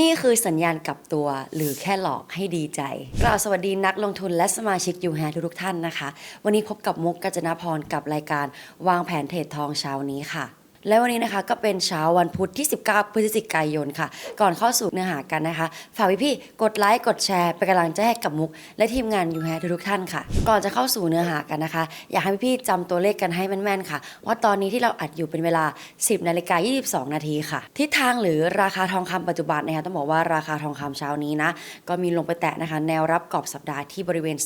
นี่คือสัญญาณกลับตัว หรือแค่หลอกให้ดีใจ กล่าวสวัสดีนักลงทุนและสมาชิกยูแฮทุกท่านนะคะ วันนี้พบกับมุกกัญจนาพรกับรายการวางแผนเทรดทองเช้านี้ค่ะ และวันนี้นะคะก็เป็นเช้าวันพุธที่ 19 พฤศจิกายนค่ะ ก่อนเข้าสู่เนื้อหากันนะคะ ฝากพี่ๆกดไลค์กดแชร์เป็นกำลังใจให้กับมุก และทีมงานยูแฮทุกท่านค่ะ ก่อนจะเข้าสู่เนื้อหากันนะคะ อยากให้พี่ๆจำตัวเลขกันให้แม่นๆค่ะ ว่าตอนนี้ที่เราอัดอยู่เป็นเวลา 10นาฬิกา22 นาทีค่ะ ทิศทางหรือราคาทองคำปัจจุบันนะคะต้องบอกว่าราคาทองคำเช้านี้นะก็มีลงไปแตะนะคะ แนวรับกรอบสัปดาห์ที่บริเวณ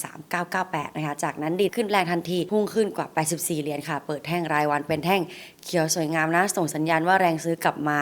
3998 นะคะ จากนั้นดีขึ้นแรงทันทีพุ่งขึ้นกว่า 84 เหรียญค่ะ เปิดแท่งรายวันเป็นแท่งเขียวสวยงามนะ ส่งสัญญาณว่าแรงซื้อกลับมา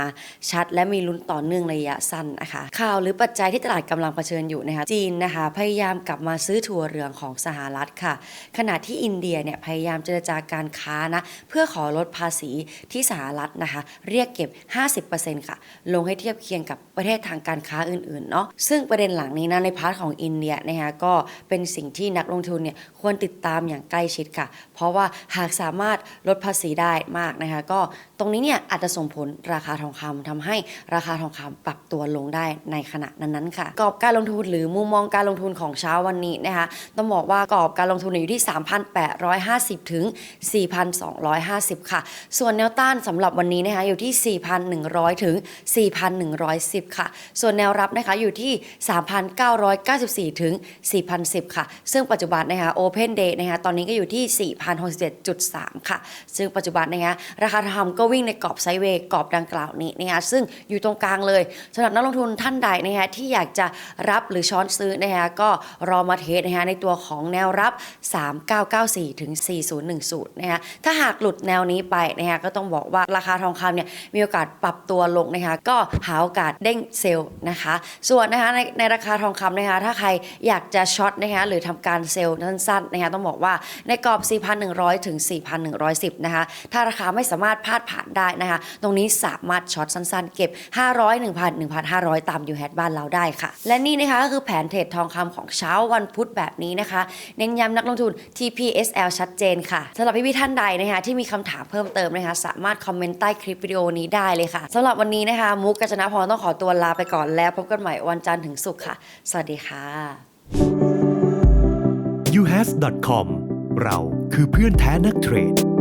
ชัด และมีลุ้นต่อเนื่องระยะสั้นนะคะข่าวหรือปัจจัยที่ตลาดกำลังเผชิญอยู่นะคะจีนนะคะ พยายามกลับมาซื้อถั่วเหลืองของสหรัฐค่ะ ขณะที่อินเดียเนี่ยพยายามเจรจาการค้านะเพื่อขอลดภาษีที่สหรัฐนะคะ เรียกเก็บ 50%ค่ะ ลงให้เทียบเคียงกับประเทศทางการค้าอื่นๆเนาะซึ่งประเด็นหลังนี้นะในพาร์ทของอินเดียนะคะก็เป็นสิ่งที่นักลงทุนเนี่ยควรติดตามอย่างใกล้ชิดค่ะ เพราะว่าหากสามารถลดภาษีได้มากนะคะก็ตรงนี้เนี่ยอาจจะส่งผลราคาทองคำทำให้ราคาทองคำปรับตัวลงได้ในขณะนั้นๆค่ะกรอบการลงทุนหรือมุมมองการลงทุนของเช้าวันนี้นะคะต้องบอกว่ากรอบการลงทุนอยู่ที่ 3,850 ถึง 4,250 ค่ะ ส่วนแนวต้านสำหรับวันนี้นะคะอยู่ที่ 4,100 ถึง 4,110 ค่ะ ส่วนแนวรับนะคะอยู่ที่ 3,994 ถึง 4,010 ค่ะ ซึ่งปัจจุบันนะคะ Open Day นะคะตอนนี้ก็อยู่ที่ 4,067.3 ค่ะ ซึ่งปัจจุบันนะคะราคาทองคำก็วิ่งในกรอบไซด์เวย์กรอบดังกล่าวนี้นะคะซึ่งอยู่ตรงกลางเลยสำหรับนักลงทุนท่านใดนะคะที่อยากจะรับหรือช้อนซื้อนะคะก็รอมาเทสนะคะในตัวของแนวรับ 3994 ถึง 4010 นะคะถ้าหากหลุดแนวนี้ไปนะคะก็ต้องบอกว่าราคาทองคำเนี่ยมีโอกาสปรับตัวลงนะคะก็หาโอกาสเด้งเซลล์นะคะ ส่วนนะคะในในราคาทองคำนะคะถ้าใครอยากจะช็อตนะคะหรือทำการเซลล์สั้นๆนะคะต้องบอกว่าในกรอบ 4,100 ถึง 4,110 นะคะถ้าราคาไม่สามารถพาดผ่านได้นะคะ ตรงนี้สามารถช็อตสั้นๆ เก็บ 500 1,000 1,500 ตามยูแฮดบ้านเราได้ค่ะ และนี่นะคะก็คือแผนเทรดทองคำของเช้าวันพุธแบบนี้นะคะ เน้นย้ำนักลงทุน TPSL ชัดเจนค่ะสำหรับพี่ๆท่านใดนะคะที่มีคำถามเพิ่มเติมนะคะ สามารถคอมเมนต์ใต้คลิปวิดีโอนี้ได้เลยค่ะสำหรับวันนี้นะคะ มุกกัจนาพรต้องขอตัวลาไปก่อนแล้ว พบกันใหม่วันจันทร์ถึงศุกร์ค่ะ สวัสดีค่ะ uhas.com เราคือเพื่อนแท้นักเทรด